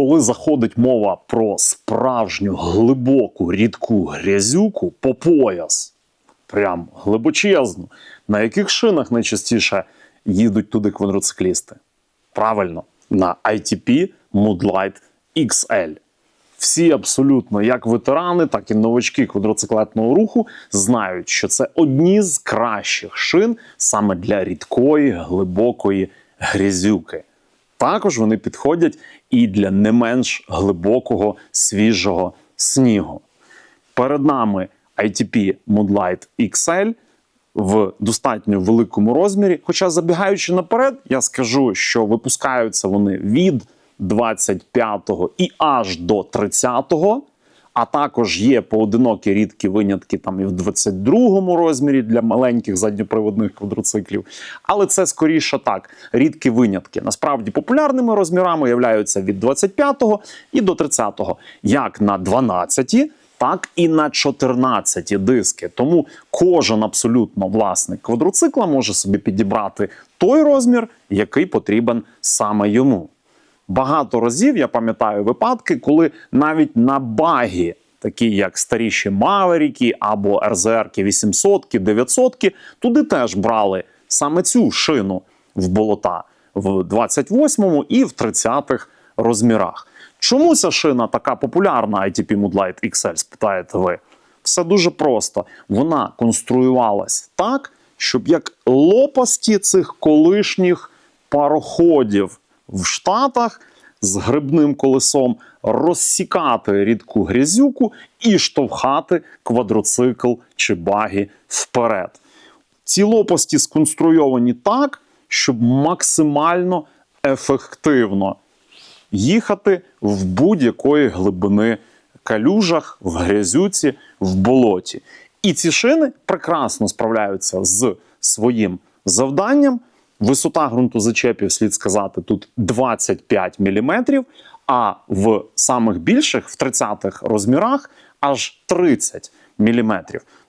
коли заходить мова про справжню глибоку рідку грязюку по пояс, прям глибочезну, на яких шинах найчастіше їдуть туди квадроциклісти? Правильно, на ITP Moodlight XL. Всі абсолютно, як ветерани, так і новачки квадроциклетного руху, знають, що це одні з кращих шин саме для рідкої, глибокої грязюки. Також вони підходять і для не менш глибокого свіжого снігу. Перед нами ITP Moonlight XL в достатньо великому розмірі. Хоча, забігаючи наперед, я скажу, що випускаються вони від 25-го і аж до 30-го. А також є поодинокі рідкі винятки там і в 22-му розмірі для маленьких задньоприводних квадроциклів. Але це скоріше так, рідкі винятки. Насправді популярними розмірами являються від 25-го і до 30-го, як на 12-ті, так і на 14 диски. Тому кожен абсолютно власник квадроцикла може собі підібрати той розмір, який потрібен саме йому. Багато разів я пам'ятаю випадки, коли навіть на багі, такі як старіші Маверіки або РЗР 800 900 туди теж брали саме цю шину в болота в 28-му і в 30-х розмірах. Чому ця шина така популярна ITP Moodlight XL, спитаєте ви? Все дуже просто. Вона конструювалась так, щоб як лопасті цих колишніх пароходів в Штатах з грибним колесом розсікати рідку грязюку і штовхати квадроцикл чи багі вперед. Ці лопасті сконструйовані так, щоб максимально ефективно їхати в будь-якої глибини калюжах, в грязюці, в болоті. І ці шини прекрасно справляються з своїм завданням. Висота ґрунтозачепів, слід сказати, тут 25 мм, а в самих більших, в 30-х розмірах, аж 30 мм.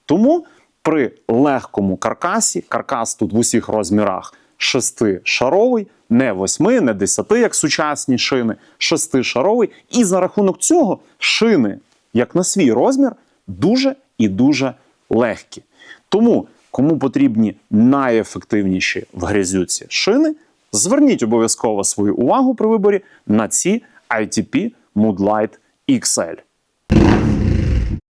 Тому при легкому каркасі, каркас тут в усіх розмірах шестишаровий, не восьми, не десяти, як сучасні шини, шестишаровий. І за рахунок цього шини, як на свій розмір, дуже і дуже легкі. Тому, кому потрібні найефективніші в грязюці шини, зверніть обов'язково свою увагу при виборі на ці ITP Moodlight XL.